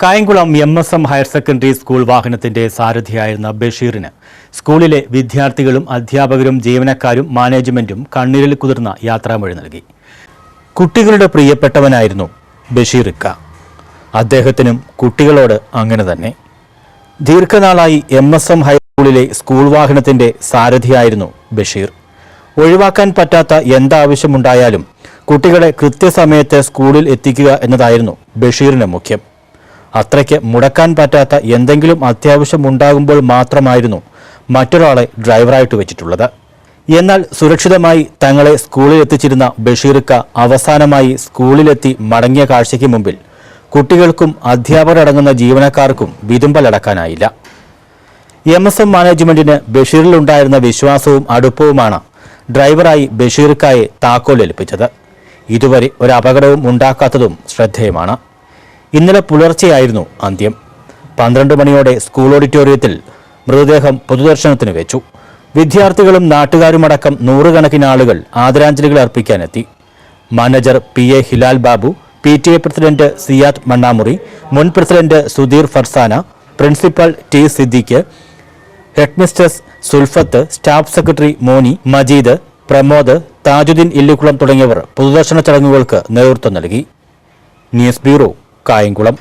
Kayamkulam M S M higher secondary school വാഹനത്തിന്റെ സാരഥിയായിരുന്ന ബഷീറിന് സ്കൂളിലെ വിദ്യാർത്ഥികളും അധ്യാപകരും ജീവനക്കാരും മാനേജ്മെന്റും കണ്ണീരിൽ കുതിർന്ന യാത്രാമൊഴി നൽകി. കുട്ടികളുടെ പ്രിയപ്പെട്ടവനായിരുന്നു ബഷീർ ഇക്ക. അദ്ദേഹത്തിനും കുട്ടികളോട് അങ്ങനെ തന്നെ. ദീർഘനാളായി എം എസ് എം ഹൈസ്കൂളിലെ സ്കൂൾ വാഹനത്തിന്റെ സാരഥിയായിരുന്നു ബഷീർ. ഒഴിവാക്കാൻ പറ്റാത്ത എന്താവശ്യമുണ്ടായാലും കുട്ടികളെ കൃത്യസമയത്ത് സ്കൂളിൽ എത്തിക്കുക എന്നതായിരുന്നു ബഷീറിന് മുഖ്യം. അത്രയ്ക്ക് മുടക്കാൻ പറ്റാത്ത എന്തെങ്കിലും അത്യാവശ്യം ഉണ്ടാകുമ്പോൾ മാത്രമായിരുന്നു മറ്റൊരാളെ ഡ്രൈവറായിട്ട് വെച്ചിട്ടുള്ളത്. എന്നാൽ സുരക്ഷിതമായി തങ്ങളെ സ്കൂളിൽ എത്തിച്ചിരുന്ന ബഷീർക്ക അവസാനമായി സ്കൂളിലെത്തി മടങ്ങിയ കാഴ്ചയ്ക്ക് മുമ്പിൽ കുട്ടികൾക്കും അധ്യാപകരടങ്ങുന്ന ജീവനക്കാർക്കും വിതുമ്പലടക്കാനായില്ല. എം എസ് എം മാനേജ്മെന്റിന് ബഷീറിലുണ്ടായിരുന്ന വിശ്വാസവും അടുപ്പവുമാണ് ഡ്രൈവറായി ബഷീർക്കായെ താക്കോൽ ഏൽപ്പിച്ചത്. ഇതുവരെ ഒരു അപകടവും ഉണ്ടാക്കാത്തതും ശ്രദ്ധേയമാണ്. ഇന്നലെ പുലർച്ചെയായിരുന്നു അന്ത്യം. പന്ത്രണ്ട് മണിയോടെ സ്കൂൾ ഓഡിറ്റോറിയത്തിൽ മൃതദേഹം പൊതുദർശനത്തിന് വെച്ചു. വിദ്യാർത്ഥികളും നാട്ടുകാരുമടക്കം നൂറുകണക്കിന് ആളുകൾ ആദരാഞ്ജലികൾ അർപ്പിക്കാനെത്തി. Manager P A Hilal Babu P T A president Siyad Mannamuri മുൻ president Sudheer Farsana principal T Siddique headmistress Sulfath staff secretary Moni Majeed Pramod Thajudheen Illukkulam തുടങ്ങിയവർ പൊതുദർശന ചടങ്ങുകൾക്ക് നേതൃത്വം നൽകി. News bureau Kayamkulam